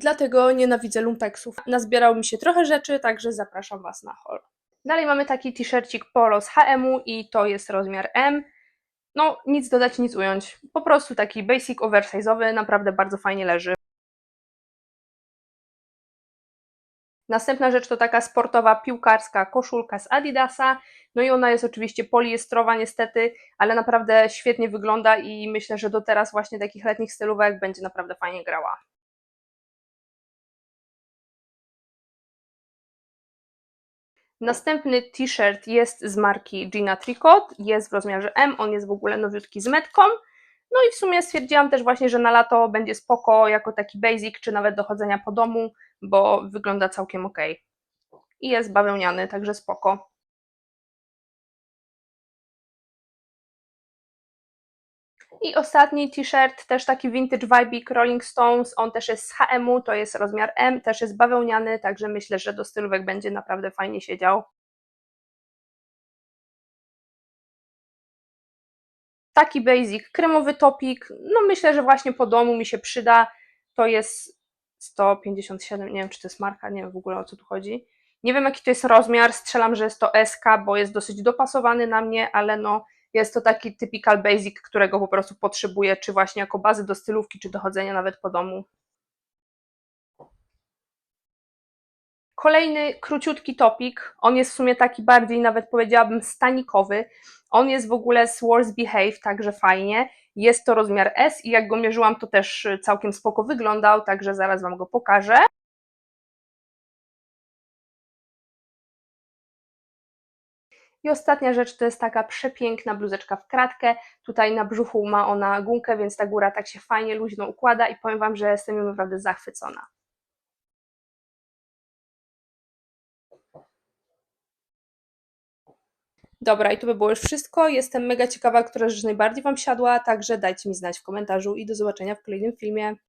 Dlatego nienawidzę lumpeksów. Nazbierało mi się trochę rzeczy, także zapraszam Was na haul. Dalej mamy taki t-shircik polo z H&M i to jest rozmiar M. No, nic dodać, nic ująć. Po prostu taki basic oversize'owy, naprawdę bardzo fajnie leży. Następna rzecz to taka sportowa piłkarska koszulka z Adidasa. No i ona jest oczywiście poliestrowa niestety, ale naprawdę świetnie wygląda i myślę, że do teraz właśnie takich letnich stylówek będzie naprawdę fajnie grała. Następny t-shirt jest z marki Gina Tricot, jest w rozmiarze M, on jest w ogóle nowiutki z metką. No i w sumie stwierdziłam też właśnie, że na lato będzie spoko jako taki basic, czy nawet do chodzenia po domu, bo wygląda całkiem ok. I jest bawełniany, także spoko. I ostatni t-shirt, też taki vintage vibe Rolling Stones, on też jest z H&M-u, to jest rozmiar M, też jest bawełniany, także myślę, że do stylówek będzie naprawdę fajnie siedział. Taki basic, kremowy topik, no myślę, że właśnie po domu mi się przyda, to jest 157, nie wiem czy to jest marka, nie wiem w ogóle o co tu chodzi. Nie wiem jaki to jest rozmiar, strzelam, że jest to SK, bo jest dosyć dopasowany na mnie, ale no jest to taki typical basic, którego po prostu potrzebuję, czy właśnie jako bazy do stylówki, czy do chodzenia nawet po domu. Kolejny króciutki topik, on jest w sumie taki bardziej nawet powiedziałabym stanikowy. On jest w ogóle z Worst Behave, także fajnie. Jest to rozmiar S i jak go mierzyłam, to też całkiem spoko wyglądał, także zaraz Wam go pokażę. I ostatnia rzecz to jest taka przepiękna bluzeczka w kratkę. Tutaj na brzuchu ma ona gumkę, więc ta góra tak się fajnie, luźno układa i powiem Wam, że jestem ją naprawdę zachwycona. Dobra, i to by było już wszystko. Jestem mega ciekawa, która rzecz najbardziej Wam siadła, także dajcie mi znać w komentarzu i do zobaczenia w kolejnym filmie.